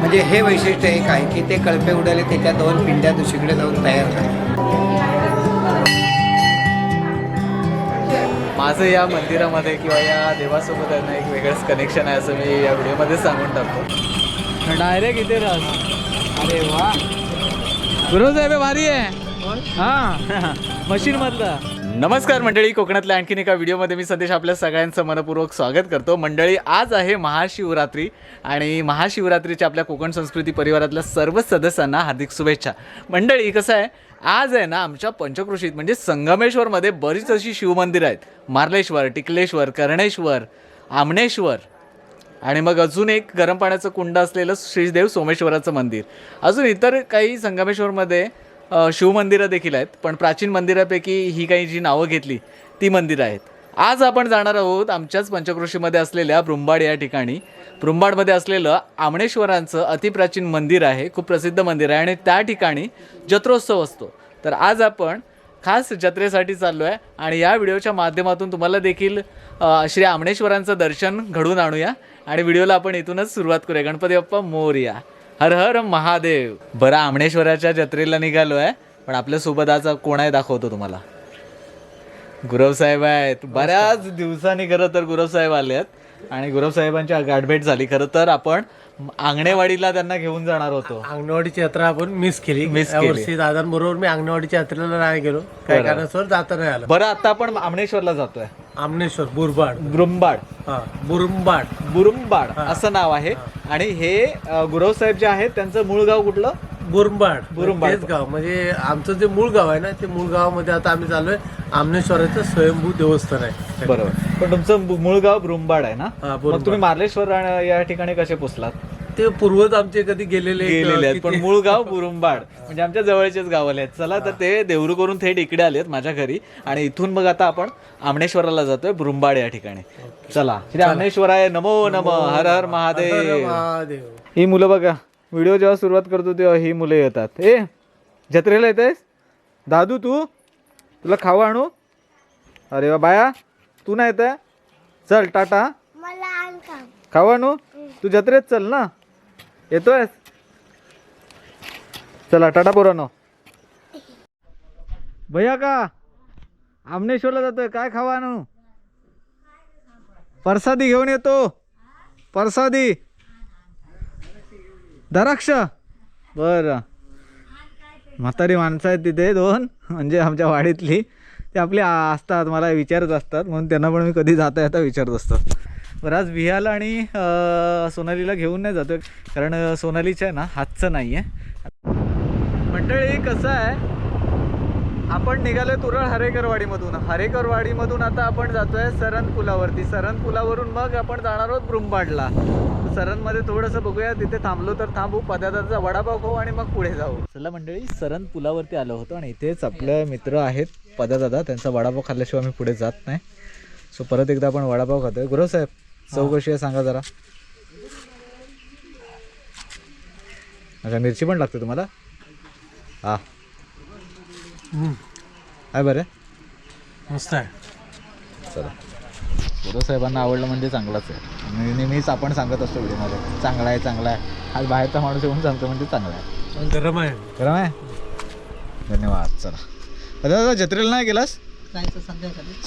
म्हणजे हे वैशिष्ट्य एक आहे की ते कळपे उडाले त्याच्या दोन पिंड्या दुसरीकडे जाऊन तयार झाल्या. माझं या मंदिरामध्ये किंवा या देवासोबत आहे ना एक वेगळंच कनेक्शन आहे असं मी या व्हिडिओमध्ये सांगून टाकतो. डायरेक्ट इथे राहतो. अरे वा. गुरु साहेब भारी आहे. हा. मशीन मधला नमस्कार मंडळी कोकणातल्या आणखीन एका व्हिडिओमध्ये मी संदेश आपल्या सगळ्यांचं मनपूर्वक स्वागत करतो. मंडळी आज आहे महाशिवरात्री आणि महाशिवरात्रीच्या आपल्या कोकण संस्कृती परिवारातल्या सर्व सदस्यांना हार्दिक शुभेच्छा. मंडळी कसं आहे? आज आहे ना आमच्या पंचकृषीत म्हणजे संगमेश्वरमध्ये बरीच अशी शिवमंदिरं आहेत. मार्लेश्वर टिकलेश्वर कर्णेश्वर आमनेश्वर आणि मग अजून एक गरम पाण्याचं कुंड असलेलं श्रीदेव सोमेश्वराचं मंदिर. अजून इतर काही संगमेश्वरमध्ये शिवमंदिरं देखील आहेत पण प्राचीन मंदिरापैकी ही काही जी नावं घेतली ती मंदिरं आहेत. आज आपण जाणार आहोत आमच्याच पंचक्रोशीमध्ये असलेल्या ब्रुंबाड या ठिकाणी. ब्रुंबाडमध्ये असलेलं आमणेश्वरांचं अतिप्राचीन मंदिर आहे खूप प्रसिद्ध मंदिर आहे आणि त्या ठिकाणी जत्रोत्सव असतो. तर आज आपण खास जत्रेसाठी चाललो आहे आणि या व्हिडिओच्या माध्यमातून तुम्हाला देखील श्री आमणेश्वरांचं दर्शन घडवून आणूया. आणि व्हिडिओला आपण इथूनच सुरुवात करूया. गणपती बाप्पा मोरया. हर हर महादेव. बरं आमणेश्वराच्या जत्रेला निघालो आहे पण आपल्यासोबत आज कोण आहे दाखवतो तुम्हाला? गुरव साहेब आहेत. बऱ्याच दिवसांनी खरं तर गुरव साहेब आले आहेत. आणि गुरव साहेबांची गाठभेट झाली. खरं तर आपण आंगणेवाडीला त्यांना घेऊन जाणार होतो. अंगणवाडीची यात्रा आपण मिस केली. केली. वर्षी दादांबरोबर मी अंगणवाडीच्या यात्रेला नाही गेलो. काय कारणास्तव जाता नाही आलं. बरं आता आपण आमणेश्वरला जातोय. आमनेश्वर बुरबाड. ब्रुंबाड. हा बुरुंबाड. बुरुंबाड असं नाव आहे. आणि हे गुरव साहेब जे आहेत त्यांचं मूळ गाव कुठलं? बुरुंबाड. बुरुंबाड. तेच गाव. म्हणजे आमचं जे मूळ गाव आहे ना ते मूळ गावामध्ये आता आम्ही चाललोय. आमनेश्वराचं स्वयंभू देवस्थान आहे. बरोबर. पण तुमचं मूळ गाव ब्रुंबाड आहे ना? हा, मग. तुम्ही मार्लेश्वर आणि या ठिकाणी कसे पोचलात? ते पूर्वज आमचे कधी गेलेले गेलेले आहेत पण मूळ गाव बुरुंबाड. म्हणजे आमच्या जवळचेच गावाले आहेत. चला तर ते देवरू करून थेट इकडे आलेत माझ्या घरी. आणि इथून मग आता आपण आमनेश्वराला जातोय बुरुंबाड या ठिकाणी. चला श्री आमनेश्वराय नमो नम हर हर महादेव. महादेव. ही मुलं बघा व्हिडिओ जेव्हा सुरुवात करतो तेव्हा ही मुलं येतात. ए जत्रेला येतेस? दादू तू? तुला खाऊ आणू? अरे वा बाया तू नाही येत चल टाटा खाऊ आणू? तू जत्रेत चल ना. येतोय चला टाटा पोरानो. भैया का? आमनेश्वरला जातोय. काय खावा आणू? परसादी घेऊन येतो. परसादी. दराक्ष. बरं. म्हातारी माणसं आहेत तिथे दोन म्हणजे आमच्या वाडीतली. ते आपले असतात मला विचारत असतात. म्हणून त्यांना पण मी कधी जाता येता विचारत असतो. बरं आज विहाला आणि सोनालीला घेऊन नाही जातो कारण सोनालीच्या आहे ना हातचं नाही आहे मंडळी कसं आहे? आपण निघालोय तुरळ हरेकरवाडीमधून. हरेकरवाडीमधून आता आपण जातोय सरन पुलावरती सरन पुलावरून मग आपण जाणार आहोत ब्रुंबाडला. सरनमध्ये थोडंसं बघूया तिथे थांबलो तर थांबू पदार्थाचा वडापाव खाऊ आणि मग पुढे जाऊ. चला मंडळी सरन पुलावरती आलो होतो आणि इथेच आपले मित्र आहेत पदादादा. त्यांचा वडापाव खाल्ल्याशिवाय आम्ही पुढे जात नाही. सो परत एकदा आपण वडापाव खातोय. गुरव साहेब चव कशी आहे सांगा जरा. अच्छा मिरची पण लागते तुम्हाला? हा. हम्म, आहे बरं. मस्त आहे. चला. गुरु साहेबांना आवडलं म्हणजे चांगलाच आहे. नेहमीच आपण सांगत असतो व्हिडिओमध्ये चांगला आहे चांगला आहे. आज बाहेरचा माणूस येऊन सांगतो म्हणजे चांगला आहे. गरम आहे. खरं आहे? धन्यवाद चला. आता दादा जत्रेला नाही गेलास?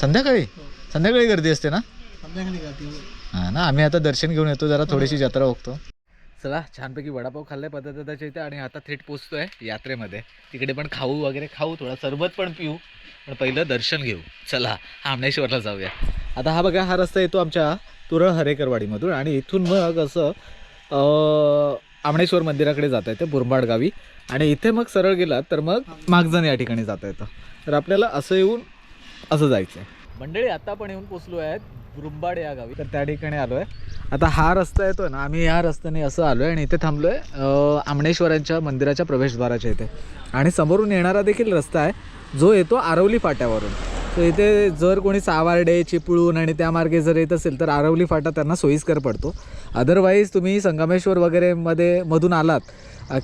संध्याकाळी. संध्याकाळी? गर्दी असते ना? हां ना आम्ही आता दर्शन घेऊन येतो जरा थोडीशी जत्रा बघतो. चला छानपैकी वडापाव खाल्लाय पदार्थाच्या इथे आणि आता थेट पोचतोय यात्रेमध्ये. तिकडे पण खाऊ वगैरे खाऊ थोडा सरबत पण पिऊ पण पहिलं दर्शन घेऊ. चला आमनेश्वरला जाऊया. आता हा बघा हा रस्ता येतो आमच्या तुरळ हरेकरवाडीमधून आणि इथून मग असं आमणेश्वर मंदिराकडे जाता येतं बुरबाड गावी. आणि इथे मग सरळ गेलात तर मग मागजण या ठिकाणी जाता येतं. तर आपल्याला असं येऊन असं जायचं आहे मंडळी आता आपण येऊन पोचलो आहेत गुरुंबाड या गावी. तर त्या ठिकाणी आलो आहे आता हा रस्ता येतो ना आम्ही या रस्त्याने असं आलो आहे आणि इथे थांबलो आहे आमणेश्वरांच्या मंदिराच्या प्रवेशद्वाराच्या इथे. आणि समोरून येणारा देखील रस्ता आहे जो येतो आरवली फाट्यावरून. तर इथे जर कोणी सावार्डे चिपळूण आणि त्या मार्गे जर येत असेल तर आरवली फाटा त्यांना सोयीस्कर पडतो. अदरवाईज तुम्ही संगमेश्वर वगैरेमध्ये मधून आलात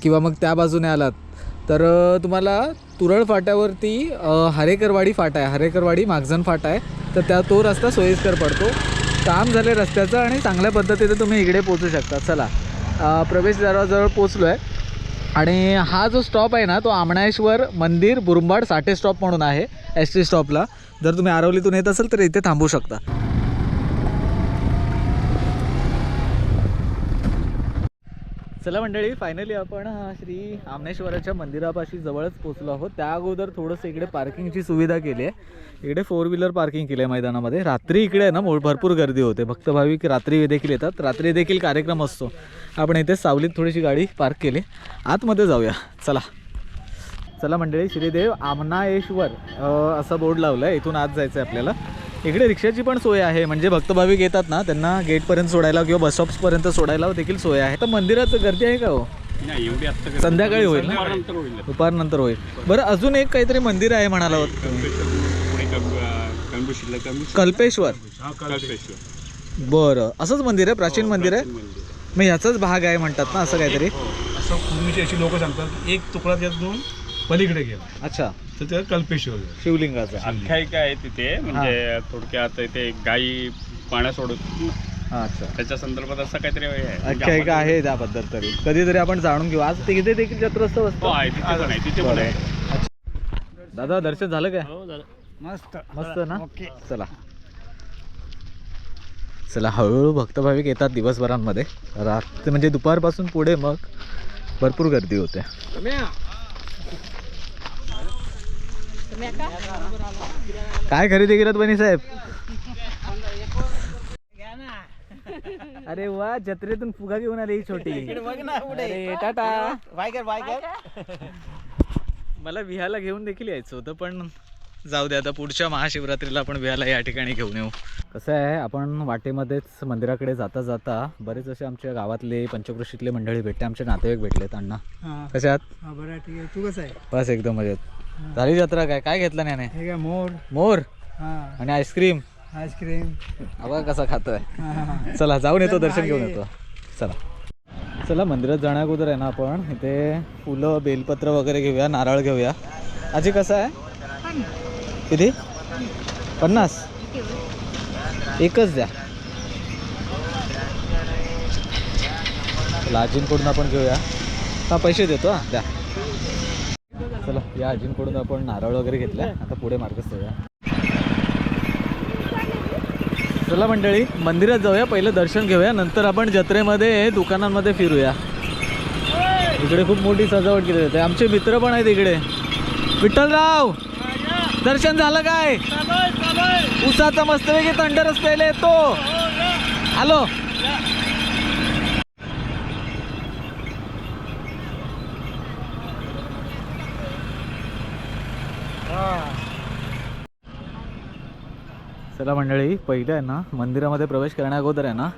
किंवा मग त्या बाजूने आलात तर तुम्हाला तुरळ फाट्यावरती हरेकरवाडी फाटा आहे. हरेकरवाडी मागजन फाटा आहे. तर त्या तो रस्ता सोयीस्कर पडतो. काम झाले रस्त्याचं आणि चांगल्या पद्धतीने तुम्ही इकडे पोचू शकता. चला. प्रवेश प्रवेशद्वाराजवळ पोचलो आहे आणि हा जो स्टॉप आहे ना तो आमणेश्वर मंदिर बुरुंबाड साठे स्टॉप म्हणून आहे एस टी स्टॉपला जर तुम्ही आरवलीतून येत असाल तर इथे थांबू शकता. चला मंडळी फायनली आपण श्री आमनेश्वराच्या मंदिरापाशी जवळच पोचलो आहोत. त्या अगोदर थोडंसं इकडे पार्किंगची सुविधा केली आहे. इकडे फोर व्हीलर पार्किंग केलं आहे मैदानामध्ये. रात्री इकडे आहे ना मो- भरपूर गर्दी होते. भक्त भाविक रात्री देखील येतात. रात्री देखील कार्यक्रम असतो. आपण इथे सावलीत थोडीशी गाडी पार्क केली. आतमध्ये जाऊया. चला. चला मंडळी श्रीदेव आमनाएश्वर असं असा बोर्ड लावला आहे इथून आत जायचं आहे आपल्याला. इकडे रिक्षाची पण सोय आहे. म्हणजे भक्तभाविक येतात ना त्यांना गेटपर्यंत सोडायला किंवा बस स्टॉप्सपर्यंत सोडायला देखील सोय आहे. तर मंदिरात गर्दी आहे का हो? संध्याकाळी होईल ना? दुपारनंतर होईल. बरं अजून एक काहीतरी मंदिर आहे म्हणाला होत कल्पेश्वर. कल्पेश्वर बरं असंच मंदिर आहे प्राचीन मंदिर आहे? मग ह्याचाच भाग आहे म्हणतात ना असं काहीतरी? असं पूर्वीची अशी लोक सांगतात एक तुकडा त्यातून पलीकडे गेला अच्छा. तर ते कल्पेश्वर आहे. शिवलिंगाचा. आख्यायिका आहे तिथे म्हणजे थोडक्यात इथे गायी पाण्या सोडत हा, अच्छा. त्याच्या संदर्भात असं काहीतरी आहे. म्हणजे आख्यायिका आहे त्याबद्दल तरी. कधीतरी आपण जाणून घेऊ. आज तिथे देखील जत्रोत्सव हो असतो आहे तिथे पण आहे तिथे पण आहे. दादा दर्शन झालं काय? हो झालं. मस्त. मस्त ना? चला. चला हळूहळू भक्तभाविक येतात दिवसभरांमध्ये. रात म्हणजे दुपारपासून पुढे मग भरपूर गर्दी होते. काय खरेदी केलं बनी साहेब? अरे वा जत्रेतून फुगा घेऊन आली ही छोटी. टाटा. मला विहाला घेऊन देखील यायचं होतं पण जाऊ दे आता पुढच्या महाशिवरात्रीला आपण विहाला या ठिकाणी घेऊन येऊ. कसं आहे आपण वाटेमध्येच मंदिराकडे जाता जाता बरेच असे आमच्या गावातले पंचकृषीतले मंडळी भेटले आमचे नातेवाईक भेटलेत अण्णा. कसे आहात? बरं ठीक आहे. तू कसं आहे? बस एकदम मजेत. झाली जत्रा काय? काय घेतलं हे काय मोर? मोर? हां. आणि आईस्क्रीम? आईस्क्रीम. बघा कसा खातोय? चला जाऊन येतो दर्शन घेऊन येतो. चला. चला मंदिरात जाण्या अगोदर आहे ना आपण इथे फुलं बेलपत्र वगैरे घेऊया नारळ घेऊया. आजी कसं आहे? किती? पन्नास. एकच द्या. चला आजींकडून आपण घेऊया. हा पैसे देतो हा द्या. चला या आजींकडून आपण नारळ वगैरे घेतल्या. आता पुढे मार्गच जाऊया चला मंडळी मंदिरात जाऊया. पहिलं दर्शन घेऊया. नंतर आपण जत्रेमध्ये दुकानांमध्ये फिरूया. इकडे खूप मोठी सजावट केली जाते. आमचे मित्र पण आहेत इकडे. विठ्ठलराव दर्शन झालं काय? उसाचा मस्तपैकी थंडरच प्यायला येतो. हॅलो चला मंडळी पहिलं आहे ना मंदिरामध्ये प्रवेश करण्या अगोदर आहे ना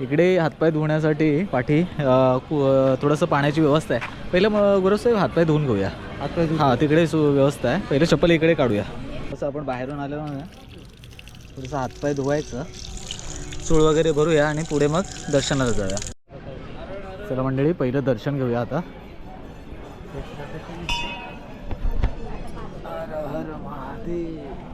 इकडे हातपाय धुण्यासाठी पाठी थोडंसं पाण्याची व्यवस्था आहे. पहिलं मग गुरुसाहेब हातपाय धुवून घेऊया. हातपाय हां तिकडे सु व्यवस्था आहे. पहिलं चप्पल इकडे काढूया. तसं आपण बाहेरून आलो ना थोडंसं हातपाय धुवायचं. चूळ वगैरे भरूया आणि पुढे मग दर्शनाला जाऊया. चला मंडळी पहिलं दर्शन घेऊया आता. हर हर महादेव.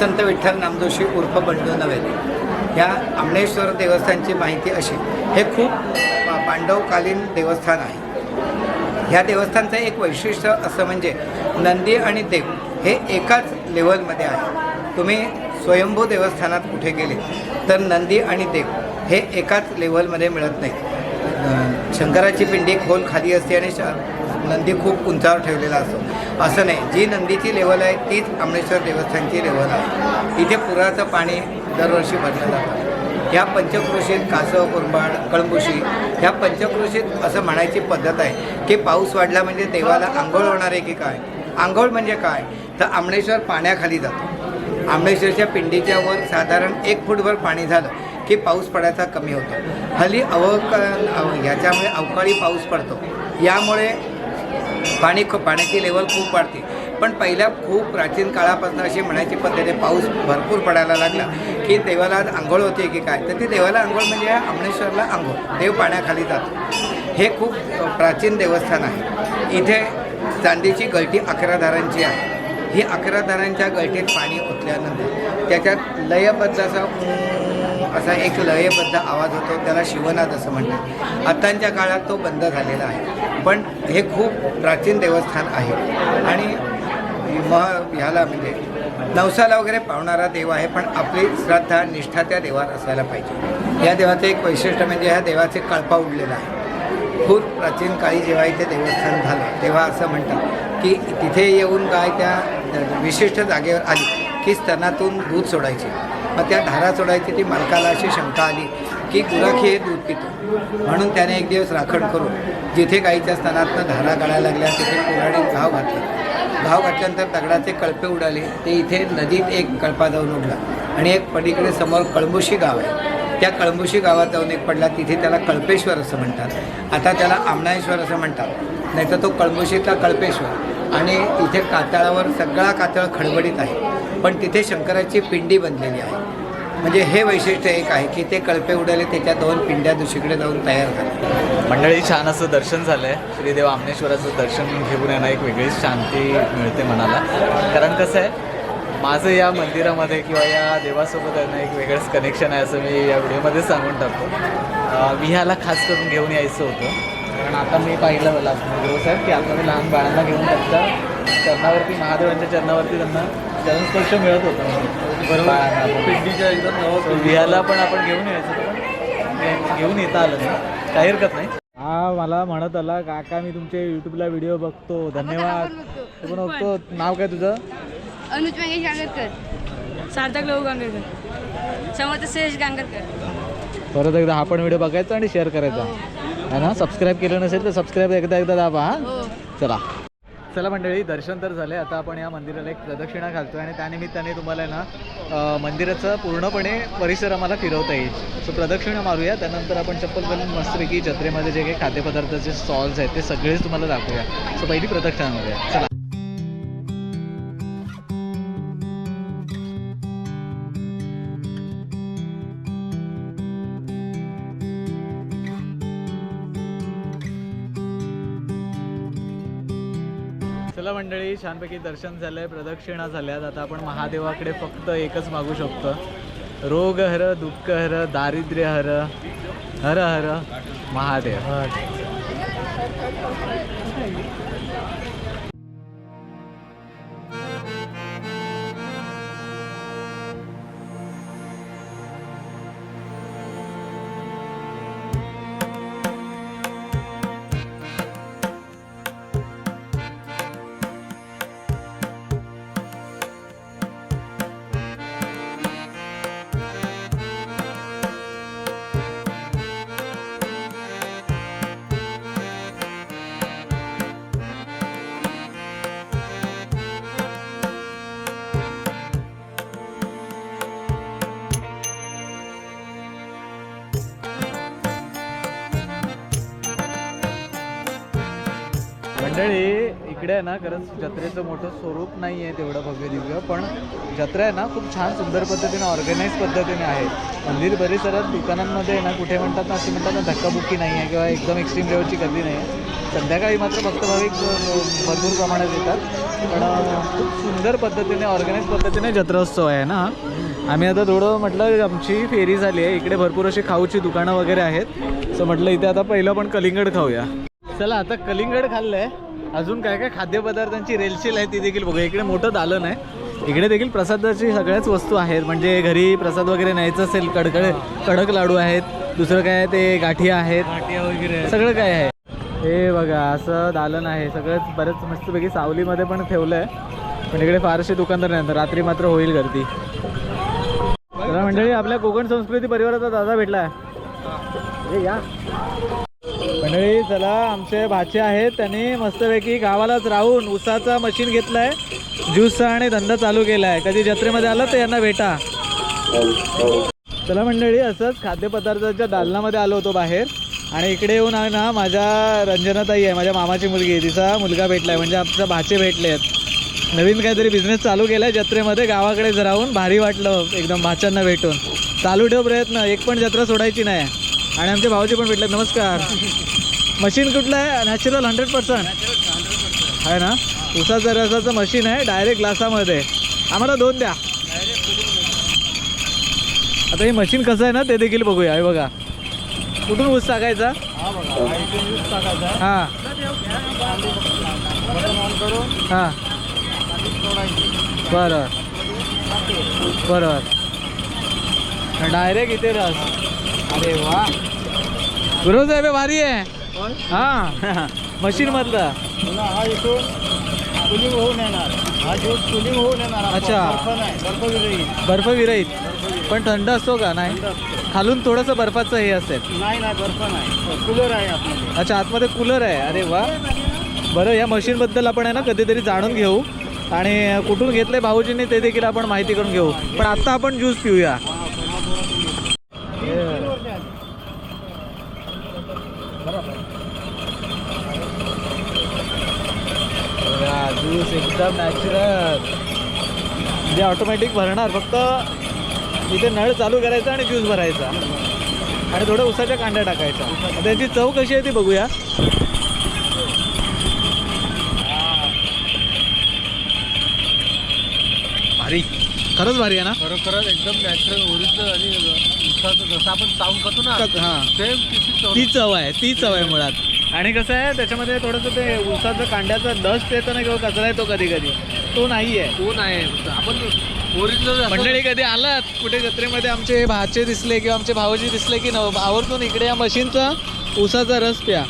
संत विठ्ठल नामजोशी उर्फ बंडू नवेले ह्या आमणेश्वर देवस्थानची माहिती अशी हे खूप पा- पांडवकालीन देवस्थान आहे. ह्या देवस्थानचं एक वैशिष्ट्य असं म्हणजे नंदी आणि देव हे एकाच लेवलमध्ये आहे. तुम्ही स्वयंभू देवस्थानात कुठे गेले तर नंदी आणि देव हे एकाच लेवलमध्ये मिळत नाही. शंकराची पिंडी खोल खाली असते आणि नंदी खूप उंचावर ठेवलेला असतो. असं नाही जी नंदीची लेवल आहे तीच आमणेश्वर देवस्थानची लेवल आहे. इथे पुराचं पाणी दरवर्षी भरलं जातं. ह्या पंचक्रोशीत कासव कुरबाड कळंबुशी ह्या पंचक्रोशीत असं म्हणायची पद्धत आहे की पाऊस वाढला म्हणजे देवाला आंघोळ होणार आहे की काय? आंघोळ म्हणजे काय? तर आमणेश्वर पाण्याखाली जातो. आमणेश्वरच्या पिंडीच्या वर साधारण एक फूटभर पाणी झालं की पाऊस पडायचा कमी होतो. हल्ली अवक अव- ह्याच्यामुळे अवकाळी पाऊस पडतो. यामुळे पाणी ख पाण्याची लेवल खूप वाढते. पण पहिल्या खूप प्राचीन काळापासून अशी म्हणायची पद्धत आहे पाऊस भरपूर पडायला लागला की देवाला आंघोळ होते की काय? तर ती देवाला आंघोळ म्हणजे या आमणेश्वरला आंघोळ. देव पाण्याखाली जातो. हे खूप प्राचीन देवस्थान आहे. इथे चांदीची गळटी अकरा दारांची आहे. ही अकरा दारांच्या गळटीत पाणी ओतल्यानंतर त्याच्यात लयबद्ध असा असा एक लयबद्ध आवाज होतो. त्याला शिवनाद असं म्हणतात. आत्ताच्या काळात तो बंद झालेला आहे. पण हे खूप प्राचीन देवस्थान आहे. आणि म ह्याला म्हणजे नवसाला वगैरे पावणारा देव आहे पण आपली श्रद्धा निष्ठा त्या देवात असायला पाहिजे. या देवाचं एक वैशिष्ट्य म्हणजे ह्या देवाचे कळपा उडलेला आहे. खूप प्राचीन काळी जेव्हा इथे देवस्थान झालं तेव्हा असं म्हणतात की तिथे येऊन गाय त्या विशिष्ट जागेवर आली की स्तनातून दूध सोडायची. मग त्या धारा सोडायची ती मालकाला अशी शंका आली की गुराखी हे दूध पितो. म्हणून त्याने एक दिवस राखण करून जिथे गाईच्या स्तनातनं धारा गळायला लागल्या तिथे कुऱ्हाडीत घाव घातला. घाव घातल्यानंतर दगडाचे कळपे उडाले. ते इथे नदीत एक कळपा जाऊन उडला आणि एक पलीकडे समोर कळंबुशी गाव आहे. त्या कळंबुशी गावात जाऊन एक पडला. तिथे त्याला कळपेश्वर असं म्हणतात. आता त्याला आमणाश्वर असं म्हणतात. नाहीतर तो कळंबुशीतला कळपेश्वर. आणि इथे कातळावर सगळा कातळ खडबडीत आहे. पण तिथे शंकराची पिंडी बनलेली आहे. म्हणजे हे वैशिष्ट्य एक आहे की ते कळपे उडाले त्याच्या दोन पिंड्या दुसरीकडे जाऊन तयार झाल्या. मंडळी छान असं दर्शन झालंय. श्रीदेव आमनेश्वराचं दर्शन घेऊन यांना एक वेगळीच शांती मिळते मनाला. कारण कसं आहे माझं या मंदिरामध्ये किंवा या देवासोबत आहे ना एक वेगळंच कनेक्शन आहे असं मी या व्हिडिओमध्ये सांगून टाकतो. मी ह्याला खास करून घेऊन यायचं होतं. कारण आता मी पाहिलं मला साहेब की आता मी लहान बाळांना घेऊन त्यांच्या चरणावरती महादेवांच्या चरणावरती त्यांना चरणस्पर्श मिळत होतं. एकदम नवं विहायला पण आपण घेऊन यायचं. घेऊन येता आलं नाही. काही हरकत नाही. हा मला म्हणत आला काका मी तुमचे युट्यूबला व्हिडिओ बघतो. धन्यवाद. तू पण बघतो. नाव काय तुझं? अनुज मंगेश गांगरकर. सार्थक लहू गांगरकर. समर्थ श्रेष गांगरकर. परत एकदा हा पण व्हिडिओ बघायचा आणि शेअर करायचा. है. ना? सबस्क्राईब केलं नसेल तर सबस्क्राईब एकदा एकदा दाबा हा? हो. चला. चला मंडळी दर्शन तर झाले. आता आपण या मंदिराला एक प्रदक्षिणा घालतोय आणि त्यानिमित्ताने तुम्हाला ना मंदिराचं पूर्णपणे परिसर आम्हाला फिरवता येईल. सो प्रदक्षिणा मारूया. त्यानंतर आपण चप्पल घालून मस्तपैकी जत्रेमध्ये जे काही खाद्यपदार्थाचे स्टॉल्स आहेत ते सगळेच तुम्हाला दाखवूया. सो पहिली प्रदक्षिणा मारूया. चला. चला छानपैकी दर्शन झालंय प्रदक्षिणा झाल्यात. आता आपण महादेवाकडे फक्त एकच मागू शकतो. रोग हर दुःख हर दारिद्र्य हर हर हर महादेव. मंडळी इकडे आहे ना खरंच जत्रेचं मोठं स्वरूप नाही आहे तेवढं भव्य दिव्य पण जत्रा आहे ना खूप छान सुंदर पद्धतीने ऑर्गनाईज पद्धतीने आहे. मंदिर परिसरात दुकानांमध्ये आहे ना कुठे म्हणतात ना अशी म्हणतात ना धक्काबुक्की नाही आहे किंवा एकदम एक्स्ट्रीम लेवलची गर्दी नाही आहे. संध्याकाळी मात्र भक्तभाविक भरपूर प्रमाणात येतात. पण खूप सुंदर पद्धतीने ऑर्गनाईज पद्धतीने जत्रोत्सव आहे ना. आम्ही आता थोडं म्हटलं आमची फेरी झाली आहे. इकडे भरपूर अशी खाऊची दुकानं वगैरे आहेत. सो म्हटलं इथे आता पहिलं पण कलिंगड खाऊया. चला आता कलिंगड खाल्लंय. अजून काय काय खाद्यपदार्थांची रेलचेल आहे ती देखील बघूया. इकडे मोठं दालन आहे. इकडे देखील प्रसादाची सगळ्याच वस्तू आहेत. म्हणजे घरी प्रसाद वगैरे न्यायचं असेल कडकड कडक लाडू आहेत. दुसरं काय आहे ते गाठिया आहेत. वगैरे सगळं काय आहे. हे बघा असं दालन आहे. सगळंच बरंच मस्तपैकी सावलीमध्ये पण ठेवलं आहे पण इकडे फारसे दुकानदार नाही. रात्री मात्र होईल गर्दी. तर मंडळी आपल्या कोकण संस्कृती परिवाराचा दादा भेटला आहे या. मंडळी चला आमचे भाचे आहेत. त्यांनी मस्तपैकी गावालाच राहून उसाचा मशीन घेतलाय. ज्यूसचा आणि धंदा चालू केलाय. कधी जत्रेमध्ये आलं तर यांना भेटा. चला मंडळी असंच खाद्यपदार्थाच्या दालनामध्ये आलो होतो बाहेर. आणि इकडे येऊन आहे ना माझ्या रंजनाताई आहे माझ्या मामाची मुलगी आहे. तिचा मुलगा भेटलाय म्हणजे आमच्या भाचे भेटले आहेत. नवीन काहीतरी बिझनेस चालू केला आहे जत्रेमध्ये गावाकडेच राहून भारी वाटलं एकदम भाच्यांना भेटून. चालू ठेव प्रयत्न एक पण जत्रा सोडायची नाही. आणि आमचे भाऊजी पण भेटले नमस्कार. मशीन कुठलं आहे? नॅचरल हंड्रेड पर्सेंट आहे ना? उसाचं रसाचं मशीन आहे डायरेक्ट ग्लासामध्ये. आम्हाला दोन द्या. आता हे मशीन कसं आहे ना ते देखील बघूया. हे बघा. कुठून ऊस टाकायचा? हां. हां. बरं. बरं. डायरेक्ट इथे रस. अरे वा. गुरु साहेब भारी आहे. हां. मशीन मधलं. हा इथून कुलिंग होऊन येणार. हा ज्यूस कुलिंग होऊन येणार अच्छा. बर्फ विरहित. बर्फ विरहित. पण थंड असतो का? नाही. खालून थोडंसं बर्फाचं हे असेल. नाही नाही बर्फ नाही. कूलर आहे आपल्याकडे अच्छा आतमध्ये कूलर आहे. अरे वा. बरं या मशीनबद्दल आपण आहे ना कधीतरी जाणून घेऊ. आणि कुठून घेतले भाऊजींनी ते देखील आपण माहिती करून घेऊ. पण आत्ता आपण ज्यूस पिऊया ज्यूस एकदम नॅचरल म्हणजे ऑटोमॅटिक भरणार. फक्त इथे नळ चालू करायचा आणि ज्यूस भरायचा. आणि थोडं उसाच्या कांड्या टाकायचा. त्याची चव कशी आहे ती बघूया. भारी. खरंच भारी आहे ना? खरोखरच एकदम नॅचरल ओरिजिनल आणि उसाचं जसं आपण चावून खातो ना हां. सेम ती चव आहे ती चव आहे मुळात. आणि कसं आहे त्याच्यामध्ये थोडंसं ते उसाचं कांड्याचा डस्ट येतो ना किंवा कचरा येतो कधी कधी तो नाही आहे कोण आहे आपण ओरिजिनल मंडळी कधी आलात? कुठे जत्रेमध्ये आमचे भाचे दिसले किंवा आमचे भाऊजी दिसले की न आवर्जून इकडे या मशीनचा उसाचा रस प्या.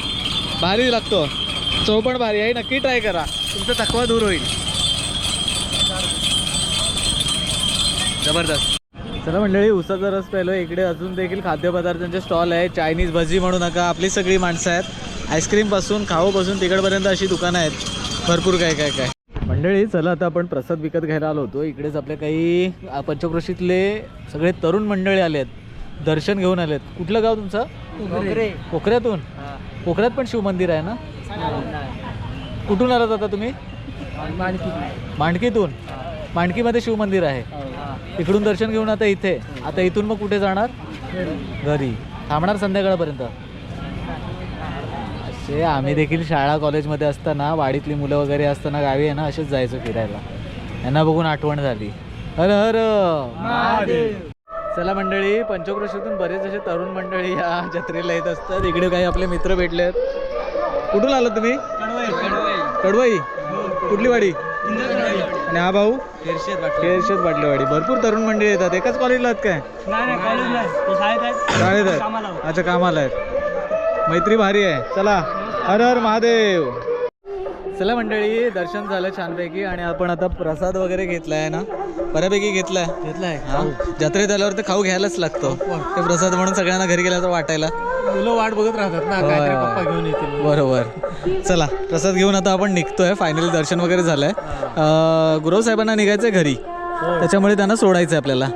भारी लागतो. चव पण भारी आहे. नक्की ट्राय करा. तुमचा थकवा दूर होईल. जबरदस्त. चला मंडळी उसाचा रस प्यायलो इकडे अजून देखील खाद्यपदार्थांचे स्टॉल आहे. चायनीज भजी म्हणू नका. आपली सगळी माणसं आहेत. आईस्क्रीमपासून खाऊपासून तिकडपर्यंत अशी दुकानं आहेत. भरपूर काय काय काय. मंडळी चला आता आपण प्रसाद विकत घ्यायला आलो होतो. इकडेच आपल्या काही पंचक्रोशीतले सगळे तरुण मंडळी आले आहेत दर्शन घेऊन आलेत. कुठलं गाव तुमचं? कोकऱ्यातून? कोकऱ्यात पण शिवमंदिर आहे ना? कुठून आलात आता तुम्ही? मांडकीतून मांडकीमध्ये शिवमंदिर आहे. इकडून दर्शन घेऊन आता इथे. आता इथून मग कुठे जाणार? घरी. थांबणार संध्याकाळपर्यंत? असे आम्ही देखील शाळा कॉलेजमध्ये असताना वाडीतली मुलं वगैरे असताना गावी आहे ना असेच जायचो फिरायला. यांना बघून आठवण झाली. हर हर! चला मंडळी पंचक्रोशीतून बरेच असे तरुण मंडळी या जत्रेला येत असतात. इकडे काही आपले मित्र भेटले आहेत. कुठून आला तुम्ही? कडवाई कुठली वाडी? आणि हा भाऊ? केरशेत बाटलेवाडी भरपूर तरुण मंडळी येतात. एकाच कॉलेजला आहेत काय? शाळेत आहेत. अच्छा कामाला आहेत. मैत्री भारी आहे. चला. हर हर महादेव. चला मंडळी दर्शन झालं छानपैकी आणि आपण आता प्रसाद वगैरे घेतलाय ना? बऱ्यापैकी घेतलाय. घेतलाय. हा? जत्रेत आल्यावर तर खाऊ घ्यायलाच लागतो. ते प्रसाद म्हणून सगळ्यांना घरी गेल्यावर वाटायला. मुलं वाट बघत राहतात ना काहीतरी पप्पा घेऊन येतील. बरोबर. चला प्रसाद घेऊन आता आपण निघतोय. फायनली दर्शन वगैरे झालंय. गुरव साहेबांना निघायचंय घरी. त्याच्यामुळे त्यांना सोडायचं आहे आपल्याला.